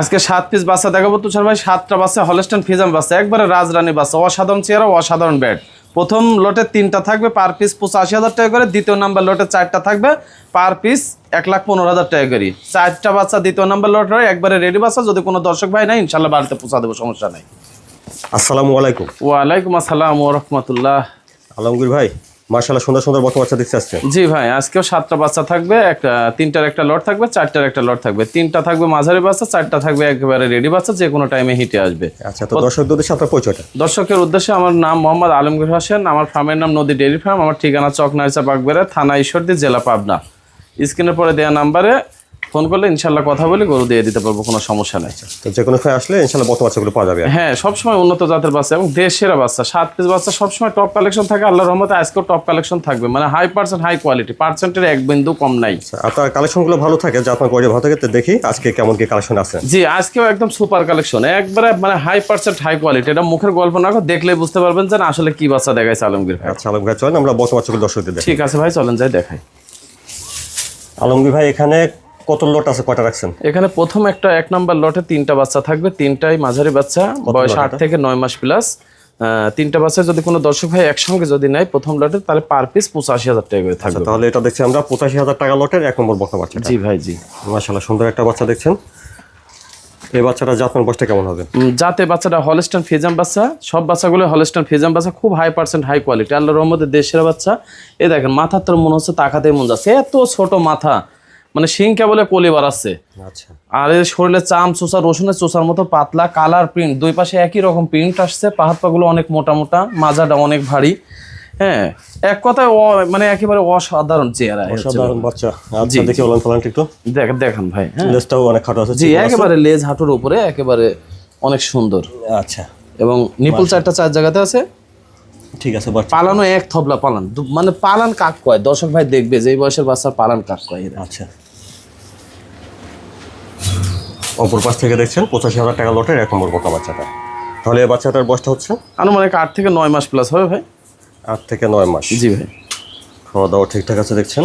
আজকে সাত পিস বাচ্চা দেখাবো তুষার ভাই সাতটা বাচ্চা হলস্টান ফিজাম বাচ্চা একবারে রাজরানী বাচ্চা অসাধারণ চেহারা অসাধারণ ব্যাট প্রথম লটে তিনটা থাকবে পার পিস পঁচাশি হাজার টাকা করে দ্বিতীয় নাম্বার লটে চারটা থাকবে পার পিস এক লাখ পনেরো হাজার টাকা করে। চারটা বাচ্চা দ্বিতীয় নাম্বার লটে একবারে রেডি বাচ্চা যদি কোনো দর্শক ভাই নাই ইনশাল্লাহ বাড়িতে পৌঁছা দেবো সমস্যা নাই। আসসালামু আলাইকুম। ওয়ালাইকুম আসসালাম ও রহমতুল্লাহ। আলমগীর ভাই মার্শাল্লাহ সুন্দর সুন্দর বকনা বাচ্চা দেখতে আসছে। জি ভাই আজকেও সাতটা বাচ্চা থাকবে একটা তিনটার একটা লট থাকবে চারটার একটা লট থাকবে। তিনটা থাকবে মাঝারি বাচ্চা চারটা থাকবে একেবারে রেডি বাচ্চা যে কোনো টাইমে হিটে আসবে। আচ্ছা তো দর্শকদের উদ্দেশ্যে আপনার পরিচয়টা? দর্শকের উদ্দেশ্যে আমার নাম মোহাম্মদ আলমগীর হোসেন আমার ফার্মের নাম নদী ডেইরি ফার্ম আমার ঠিকানা চক নাইচা বাগবেড়া থানা ঈশ্বরদী জেলা পাবনা। স্ক্রিনের পরে দেওয়া নাম্বারে ফোন করলে ইনশাল্লাহ কথা বলে গরু দিয়ে দিতে পারব কোনো সমস্যা নেই। যে কোনো সময় আসলে ইনশাল্লাহ বকনা বাচ্চাগুলো পাওয়া যাবে হ্যাঁ সবসময় উন্নত জাতের বাচ্চা এবং দেশের বাচ্চা। সাত পিস বাচ্চা সবসময় টপ কালেকশন থাকে আল্লাহর রহমতে আজকেও টপ কালেকশন থাকবে। মানে হাই পার্সেন্ট হাই কোয়ালিটি পার্সেন্টের এক বিন্দু কম নাই। আপনার কালেকশনগুলো ভালো থাকে? যে আপনার কোয়ালিটি ভালো থাকে তো দেখি আজকে কেমন কি কালেকশন আছে। জি আজকেও একদম সুপার কালেকশন একবারে মানে হাই পার্সেন্ট হাই কোয়ালিটি এটা মুখের গল্প না দেখলে বুঝতে পারবেন যে আসলে কি বাচ্চা দেখাইছে আলমগীর ভাই। আচ্ছা আলমগীর ভাই চলেন আমরা বকনা বাচ্চাগুলো দর্শকদের ঠিক আছে ভাই চলেন যাই দেখাই। আলমগীর ভাই এখানে কত লট আছে কয়টা রাখছেন? এখানে প্রথম একটা এক নাম্বার লটে তিনটা বাচ্চা থাকবে তিনটাই মাঝারি বাচ্চা বয়স আট থেকে নয় মাস প্লাস তিনটা বাচ্চা যদি কোনো দর্শক ভাই একসঙ্গে যদি নেয় প্রথম লটে তাহলে পার পিস পঁচাশি হাজার টাকা করে থাকবে। তাহলে এটা দেখছি আমরা পঁচাশি হাজার টাকা লটের এক নম্বর বকনা বাচ্চা জি ভাই জি। মার্শাল্লাহ সুন্দর একটা বাচ্চা দেখছেন। এই বাচ্চাটা জাতমান বয়সটা কেমন হবে? যাতে বাচ্চাটা হলস্টান ফেজাম বাচ্চা। সব বাচ্চাগুলো হলস্টান ফেজাম বাচ্চা খুব high percent high quality Allah রহমতের দেশের বাচ্চা। এ দেখেন মাথার তোর মনে হচ্ছে তাকাতে মন যাচ্ছে। এত ছোট মাথা। মানে শিং কেবলে কলি বাড়াচ্ছে আচ্ছা। আর এর শরীরে চাম চোষা রসুনের চোষার মতো পাতলা কালার প্রিন্ট দুই পাশে একই রকম প্রিন্ট আসছে পাহাড় পাগুলো অনেক মোটা মোটা মাজাটা অনেক ভারী। হ্যাঁ এক কথায় মানে একেবারে অসাধারণ চেহারা এই হচ্ছে। সাধারণ বাচ্চা। আচ্ছা দেখি ওলান ফলান একটু। দেখ- দেখান ভাই হ্যাঁ। লেজটাও অনেক খাটো আছে জি একেবারে লেজ হাঁটুর উপরে একেবারে অনেক সুন্দর। আচ্ছা। এবং নিপুল চারটা চার জায়গাতে আছে। ঠিক আছে পালানো এক থবলা পালান। মানে পালান কাক কয়? দর্শক ভাই দেখবে যে বয়সের বাচ্চা পালান কাক কয় আচ্ছা। অপর পাশ থেকে দেখছেন পঁচাশি হাজার টাকা লটের এক নম্বর বকা বাচ্চাটা। তাহলে এই বাচ্চাটার বয়সটা হচ্ছে? আনুমানিক আট থেকে নয় মাস প্লাস হবে ভাই। আট থেকে নয় মাস। জি ভাই। খাওয়া দাওয়া ঠিকঠাক আছে দেখছেন?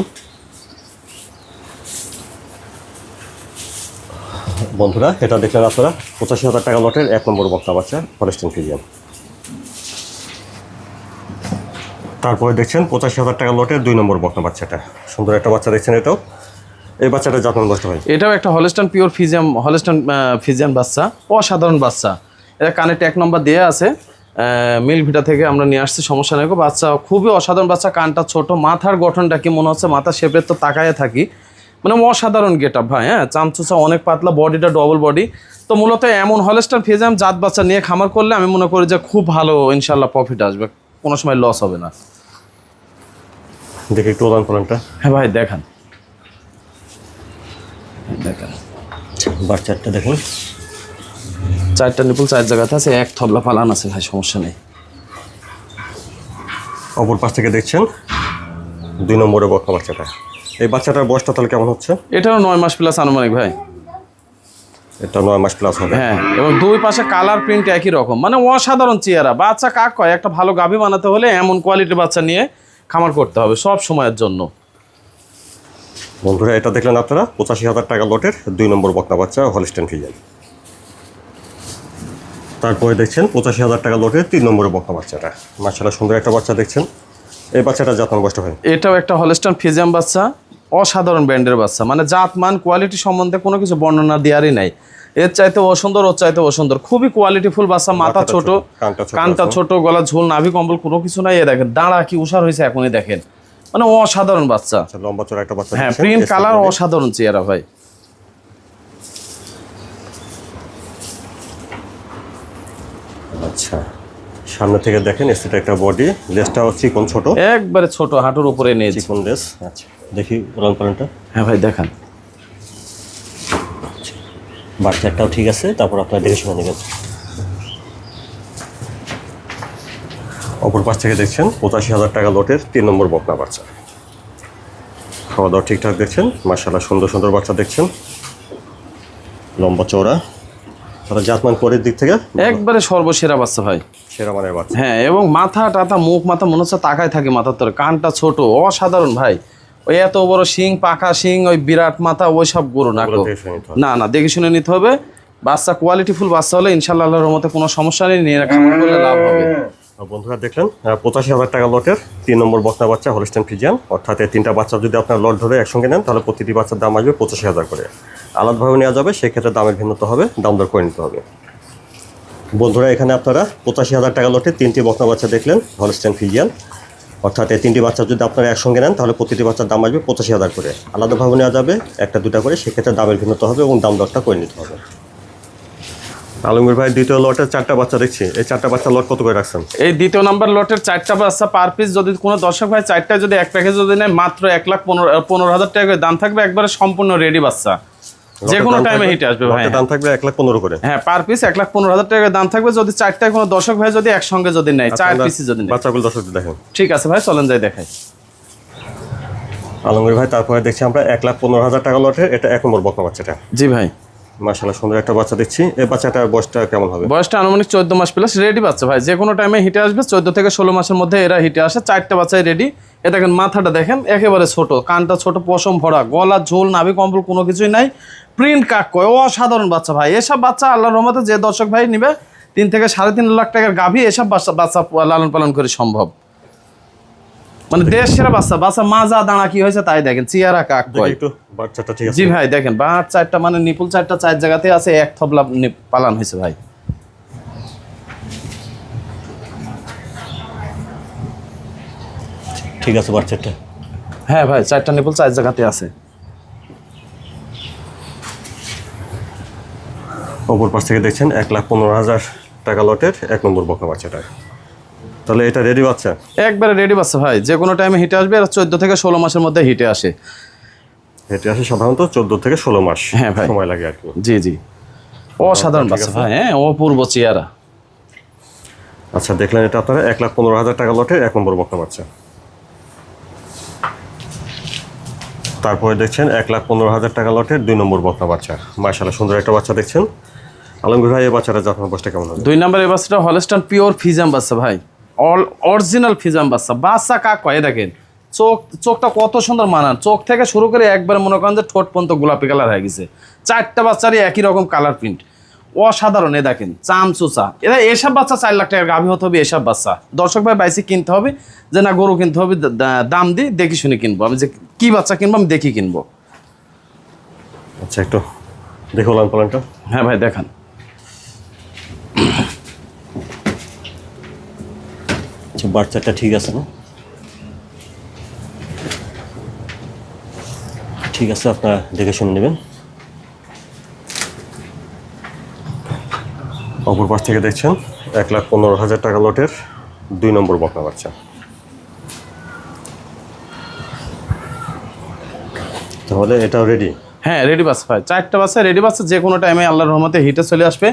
বন্ধুরা এটা দেখলেন আপনারা পঁচাশি হাজার টাকা লটের এক নম্বর বক্তা বাচ্চা ফরেস্টিন ফিজিয়াম তারপরে দেখছেন পঁচাশি হাজার টাকা লটের দুই নম্বর বক্তা বাচ্চাটা। সুন্দর একটা বাচ্চা দেখছেন এটাও। এই বাচ্চাটা যত্ন করতে হয় এটাও একটা Holstein pure Friesian Holstein Friesian বাচ্চা অসাধারণ বাচ্চা। এটা কানে ট্যাগ নম্বর দেওয়া আছে। মিল ভিটা থেকে আমরা নিয়ে আসছি সমস্যা নেই গো। বাচ্চা খুবই অসাধারণ বাচ্চা কানটা ছোট। মাথার গঠনটা কি মনে হচ্ছে? মাথা শেপের তো তাকায় থাকি। মানে অসাধারণ গেট আপ ভাই হ্যাঁ? চামচুচা অনেক পাতলা বডিটা ডবল বডি তো মূলত এমন হলস্টান ফিজিয়াম জাত বাচ্চা নিয়ে খামার করলে আমি মনে করি যে খুব ভালো ইনশাল্লাহ প্রফিট আসবে। কোনো সময় লস হবে না। দেখি একটু ওলান হ্যাঁ ভাই দেখান। দেখান। বাচ্চাটা দেখুন। চারটা নিপুল চার জায়গাতে আছে এক থবলা পালান আছে ভাই সমস্যা নেই। অপর পাশ থেকে দেখছেন দুই নম্বরে বক্তা বাচ্চাটা। এই বাচ্চাটার বয়সটা তাহলে কেমন হচ্ছে? এটারও নয় মাস প্লাস আনুমানিক ভাই। এটা নয় মাস প্লাস হবে। হ্যাঁ এবং দুই পাশে কালার প্রিন্ট একই রকম। মানে অসাধারণ চেহারা। বাচ্চা কাক কয় একটা ভালো গাভী বানাতে হলে এমন কোয়ালিটির বাচ্চা নিয়ে খামার করতে হবে সব সময়ের জন্য। বন্ধুরা এটা দেখলেন আপনারা পঁচাশি হাজার টাকা লটের দুই নম্বর বকনা বাচ্চা হলিস্টেন ফিজান তারপরে দেখছেন পঁচাশি হাজার টাকা লটের তিন নম্বরের বকনা বাচ্চাটা। মার্শাল্লাহ সুন্দর একটা বাচ্চা দেখছেন। এই বাচ্চাটা যত্ন কষ্ট হয় এটাও একটা হলস্টান ফিজিয়াম বাচ্চা অসাধারণ ব্র্যান্ডের বাচ্চা। মানে জাত মান কোয়ালিটি সম্বন্ধে কোনো কিছু বর্ণনা দেওয়ারই নাই। এর চাইতে অসুন্দর ওর চাইতে অসুন্দর। খুবই কোয়ালিটিফুল বাচ্চা মাথা ছোট কানটা ছোট গলা ঝোল নাভি কম্বল কোনো কিছু নাই। এ দেখেন দাঁড়া কি উষার হয়েছে এখনই দেখেন। মানে অসাধারণ বাচ্চা। আচ্ছা লম্বা চড়া একটা বাচ্চা হ্যাঁ প্রিন্ট কালার অসাধারণ চেহারা ভাই। আচ্ছা সামনে থেকে দেখেন এসিটা একটা বডি লেসটাও চিকন ছোট। একবারে ছোট হাঁটুর উপরে নিয়েছি চিকন লেস আচ্ছা দেখি রং পালনটা হ্যাঁ ভাই দেখান। বাচ্চাটাও ঠিক আছে তারপর আপনার দেখে শুনে নেবেন। অপর পাশ থেকে দেখছেন পঁচাশি হাজার টাকা লটের তিন নম্বর বকনা বাচ্চা। খাওয়া দাওয়া ঠিকঠাক দেখছেন? মার্শাল্লাহ সুন্দর সুন্দর বাচ্চা দেখছেন। লম্বা চওড়া। তারা জাতমান পরের দিক থেকে? একবারে সর্বসেরা বাচ্চা ভাই। সেরা মানের বাচ্চা। হ্যাঁ এবং মাথা মুখ মাথা মনে হচ্ছে তাকায় থাকে মাথার তোর কানটা ছোট অসাধারণ ভাই। ওই এত বড় শিং পাকা শিং ওই বিরাট মাথা ওই সব গরু না না না দেখে শুনে নিতে হবে। বাচ্চা কোয়ালিটি ফুল বাচ্চা হলে ইনশাল্লাহ আল্লাহর রহমতে কোনো সমস্যা নেই নিয়ে লাভ হবে। বন্ধুরা দেখলেন পঁচাশি হাজার টাকা লটের তিন নম্বর বকনা বাচ্চা হলিস্টান ফিজিয়ান অর্থাৎ এই তিনটা বাচ্চা যদি আপনার লট ধরে একসঙ্গে নেন, তাহলে প্রতিটি বাচ্চার দাম আসবে পঁচাশি হাজার করে। আলাদাভাবে নেওয়া যাবে, সেক্ষেত্রে দামের ভিন্নতা হবে, দাম দর করে নিতে হবে। বন্ধুরা, এখানে আপনারা পঁচাশি হাজার টাকা লটে তিনটি বকনা বাচ্চা দেখলেন হলস্টেন ফিজিয়ান অর্থাৎ এই তিনটি বাচ্চা যদি আপনারা একসঙ্গে নেন, তাহলে প্রতিটি বাচ্চার দাম আসবে পঁচাশি হাজার করে। আলাদাভাবে নেওয়া যাবে, একটা দুটা করে, সেক্ষেত্রে দামের ভিন্নতা হবে এবং দাম দরটা করে নিতে হবে। আলমগীর ভাই দ্বিতীয় লটের চারটা বাচ্চা দেখছি। এই চারটা বাচ্চা লট কত করে রাখছেন? এই দ্বিতীয় নাম্বার লটের চারটা বাচ্চা পার পিস যদি কোনো দর্শক ভাই চারটা যদি এক প্যাকেজ যদি নেয় মাত্র এক লাখ পনেরো পনেরো হাজার টাকা করে দাম থাকবে একবারে সম্পূর্ণ রেডি বাচ্চা। যে কোনো টাইমে হিটে আসবে ভাই। দাম থাকবে এক লাখ পনেরো করে। হ্যাঁ পার পিস এক লাখ পনেরো হাজার টাকা দাম থাকবে। যদি চারটায় কোনো দর্শক ভাই যদি একসঙ্গে যদি নেয় চার আমরা পিসি যদি নেয়। বাচ্চাগুলো দর্শক দেখেন ঠিক আছে ভাই চলেন যাই দেখাই। আলমগীর ভাই তারপরে দেখছি আমরা এক লাখ পনেরো হাজার টাকা লটের এটা এক নম্বর বকনা বাচ্চাটা। জি ভাই। মার্শাল্লাহ সুন্দর একটা বাচ্চা দেখছি। এই বাচ্চাটার বয়সটা কেমন হবে? বয়সটা আনুমানিক চোদ্দ মাস প্লাস রেডি বাচ্চা ভাই। যে কোনো টাইমে হিটে আসবে চোদ্দ থেকে ষোলো মাসের মধ্যে এরা হিটে আসে। চারটা বাচ্চাই রেডি এ দেখেন মাথাটা দেখেন একেবারে ছোট কানটা ছোট পশম ভরা গলা ঝোল নাভি কম্বল কোনো কিছুই নাই। প্রিন্ট কাক কয় অসাধারণ বাচ্চা ভাই। এসব বাচ্চা আল্লাহর রহমতে যে দর্শক ভাই নিবে তিন থেকে সাড়ে তিন লাখ টাকার গাভী এসব বাচ্চা বাচ্চা লালন পালন করে সম্ভব। মানে দেশ সেরা বাচ্চা বাচ্চা মাজা দাঁড়া কি হয়েছে তাই দেখেন চিয়ারা কাক কয়। একটু। বাচ্চাটা ঠিক আছে? জি ভাই দেখেন বাট চারটা মানে নিপুল চারটা চার জায়গাতে আছে এক থবলা পালান হয়েছে ভাই। ঠিক আছে বাচ্চাটা। হ্যাঁ ভাই চারটা নিপুল চার জায়গাতে আছে। অপর পাশ থেকে দেখছেন এক লাখ পনেরো হাজার টাকা লটের এক নম্বর বকনা বাচ্চাটা তাহলে এটা রেডি বাচ্চা? একবারে রেডি বাচ্চা ভাই যে কোনো টাইমে হিটে আসবে আর চোদ্দ থেকে ষোলো মাসের মধ্যে হিটে আসে। এটা আসে সাধারণত চোদ্দ থেকে ষোলো মাস হ্যাঁ ভাই। সময় লাগে আর কি। জি জি। অসাধারণ বাচ্চা ভাই হ্যাঁ অপূর্ব চেয়ারা আচ্ছা দেখলেন এটা আপনারা এক লাখ পনেরো হাজার টাকা লটের এক নম্বর বকনা বাচ্চা। তারপরে দেখছেন এক লাখ পনেরো হাজার টাকা লটের দুই নম্বর বকনা বাচ্চা। মার্শাল্লাহ সুন্দর একটা বাচ্চা দেখছেন। আলমগীর ভাই এই বাচ্চাটা জাতমান বয়সটা কেমন হবে? দুই নাম্বার এই বাচ্চাটা হলস্টান পিওর ফিজাম বাচ্চা ভাই। অল অরিজিনাল ফিজাম বাচ্চা। বাচ্চা কাক কয় দেখেন। চোখ চোখটা কত সুন্দর মানান। চোখ থেকে শুরু করে একবার মনে করেন যে ঠোঁট পর্যন্ত গোলাপি কালার হয়ে গেছে। চারটা বাচ্চারই একই রকম কালার প্রিন্ট। অসাধারণ এ দেখেন চাম চুচা এরা এসব বাচ্চা চার লাখ টাকার গাভী হতে হবে এসব বাচ্চা। দর্শক ভাই বাইসে কিনতে হবে যে না গরু কিনতে হবে দাম দিই দেখি শুনে কিনবো। আমি যে কি বাচ্চা কিনবো আমি দেখি কিনবো। আচ্ছা একটু দেখো লান পালনটা। হ্যাঁ ভাই দেখান। আচ্ছা বাচ্চাটা ঠিক আছে না? ঠিক আছে, আপনারা দেখে শুনে নেবেন। অপর পাশ থেকে দেখছেন, এক লাখ পনেরো হাজার টাকা লটের দুই নম্বর বকনা বাচ্চা। তাহলে এটাও রেডি হ্যাঁ রেডি বাস ভাই। চারটা বাচ্চা রেডি বাচ্চা, যে কোনো টাইমে আল্লাহর রহমতে হিটে চলে আসবে।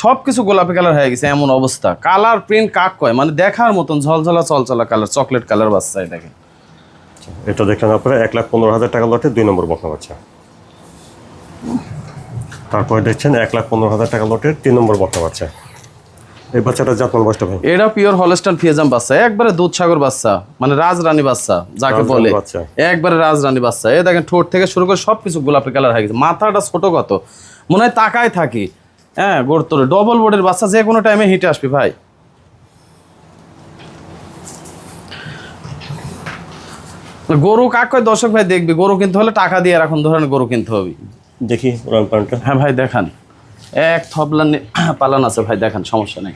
সব কিছু গোলাপি কালার হয়ে গেছে, এমন অবস্থা। কালার প্রিন্ট কাক কয়? মানে দেখার মতন ঝলঝলা চলচলা কালার চকলেট কালার বাচ্চা এটাকে। এটা দেখলেন আপনারা এক লাখ পনেরো হাজার টাকা লটের দুই নম্বর বকনা বাচ্চা। তারপরে দেখছেন এক লাখ পনেরো হাজার টাকা লটের তিন নম্বর বকনা বাচ্চা। এই বাচ্চাটা জাতমান বয়সটা ভাই? এটা পিওর হলস্টান ফিয়াজাম বাচ্চা একবারে দুধসাগর বাচ্চা মানে রাজরানী বাচ্চা যাকে বলে। একবারে রাজরানী বাচ্চা। এই দেখেন ঠোঁট থেকে শুরু করে সব কিছু গোলাপি কালার হয়ে গেছে। মাথাটা ছোট কত? মনে হয় তাকায় থাকি। হ্যাঁ গোড়তরে ডবল বোর্ডের বাচ্চা যে কোনো টাইমে হিটে আসবে ভাই। গরু কাক কয় দর্শক ভাই দেখবি? গরু কিনতে হলে টাকা দিয়ে এখন ধরেন গরু কিনতে হবে। দেখি উড়ান পালনটা হ্যাঁ ভাই দেখান। এক থবলা পালান আছে ভাই দেখান সমস্যা নেই।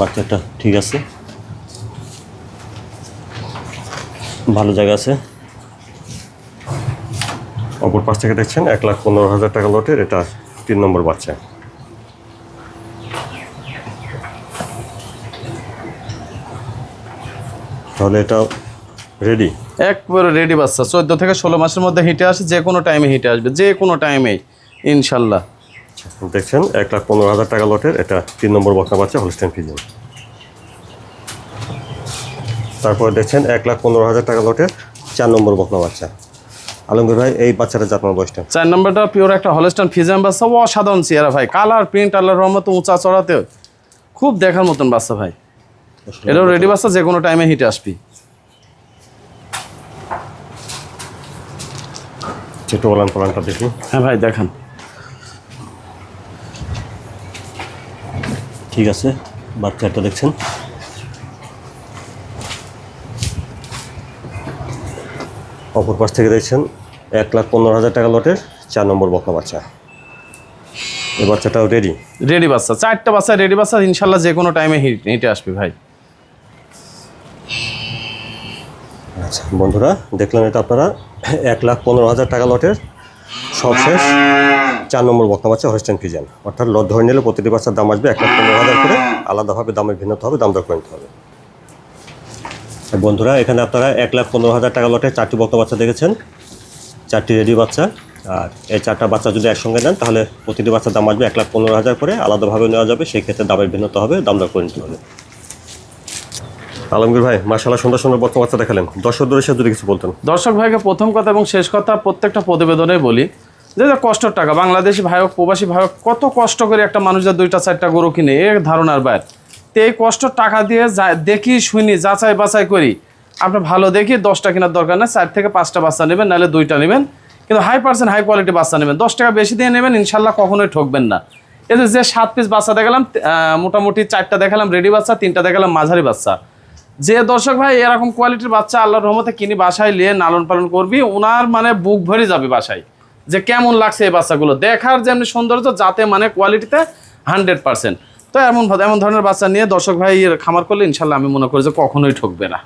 বাচ্চাটা ঠিক আছে। ভালো জায়গা আছে। অপর পাশ থেকে দেখছেন এক লাখ পনেরো হাজার টাকা লটের এটা তিন নম্বর বাচ্চা। তাহলে এটা রেডি একবারে রেডি বাচ্চা। চোদ্দ থেকে ষোলো মাসের মধ্যে হিটে আসে যে কোনো টাইমে হিটে আসবে যে কোনো টাইমেই ইনশাল্লাহ। দেখছেন এক লাখ পনেরো হাজার টাকা লটের এটা তিন নম্বর বকনা বাচ্চা হোলস্টেন ফিজিয়ান তারপরে দেখছেন এক লাখ পনেরো হাজার টাকা লটের চার নম্বর বকনা বাচ্চা। আলমগীর ভাই এই বাচ্চাটা জাতমান বয়সটা? চার নম্বরটা পিওর একটা হলস্টান ফিজাম বাচ্চা। অসাধারণ চেয়ারা ভাই। কালার প্রিন্ট আল্লাহর রহমত উঁচা চড়াতে খুব দেখার মতন বাচ্চা ভাই। এটাও রেডি বাচ্চা যে কোনো টাইমে হিটে আসবি দেখি। হ্যাঁ ভাই দেখান। ঠিক আছে বাচ্চাটা দেখছেন? অপর পাশ থেকে দেখছেন এক লাখ পনেরো হাজার টাকা লটের চার নম্বর বকা বাচ্চা। এই বাচ্চাটাও রেডি রেডি বাচ্চা চারটা বাচ্চা রেডি বাচ্চা ইনশাল্লাহ যে কোনো টাইমে হিটে আসবে ভাই। আচ্ছা বন্ধুরা, দেখলেন এটা আপনারা, এক লাখ পনেরো হাজার টাকা লটের সবশেষ চার নম্বর বকনা বাচ্চা হোস্টেন ফিজেন অর্থাৎ লট ধরে নিলে প্রতিটি বাচ্চার দাম আসবে এক লাখ পনেরো হাজার করে। আলাদাভাবে দামের ভিন্নতা হবে, দাম দর করে নিতে হবে। বন্ধুরা, এখানে আপনারা এক লাখ পনেরো হাজার টাকা লটে চারটি বকনা বাচ্চা দেখেছেন। চারটি রেডি বাচ্চা। আর এই চারটা বাচ্চা যদি একসঙ্গে নেন, তাহলে প্রতিটি বাচ্চার দাম আসবে এক লাখ পনেরো হাজার করে। আলাদাভাবে নেওয়া যাবে সেই ক্ষেত্রে দামের ভিন্নতা হবে, দাম দর করে নিতে হবে। আলমগীর ভাই মার্শাল্লাহ সুন্দর সুন্দর বকনা বাচ্চা দেখালেন। দর্শকদের সাথে যদি কিছু বলতেন। দর্শক ভাইকে প্রথম কথা এবং শেষ কথা প্রত্যেকটা প্রতিবেদনে বলি যে যে কষ্টের টাকা, বাংলাদেশি ভাই হোক প্রবাসী ভাই হোক কত কষ্ট করে একটা মানুষ যা দুইটা, চারটা গরু কিনে, এ ধারণার বাইর। তো এই কষ্ট টাকা দিয়ে দেখি, শুনি, যাচাই বাছাই করি। আপনার ভালো দেখি, দশটা কেনার দরকার নেই, চার থেকে পাঁচটা বাচ্চা নেবেন, নাহলে দুইটা নেবেন। কিন্তু হাই পার্সেন্ট হাই কোয়ালিটি বাচ্চা নেবেন। দশ টাকা বেশি দিয়ে নেবেন ইনশাল্লাহ কখনোই ঠকবেন না। এদের যে সাত পিস বাচ্চা দেখালাম মোটামুটি চারটা দেখালাম রেডি বাচ্চা, তিনটা দেখালাম, মাঝারি বাচ্চা। যে দর্শক ভাই, এরকম কোয়ালিটির বাচ্চা আল্লাহর রহমতে কিনি বাসায় নিয়ে লালন পালন করবি ওনার মানে বুক ভরে যাবে বাসায়। যে কেমন লাগছে এই বাচ্চাগুলো। দেখার যেমনি সৌন্দর্য, যাতে মানে কোয়ালিটিতে হান্ড্রেড পার্সেন্ট তো এমন এমন ধরনের বাচ্চা নিয়ে দর্শক ভাই খামার করলে ইনশাল্লাহ আমি মনে করি যে কখনোই ঠকবে না।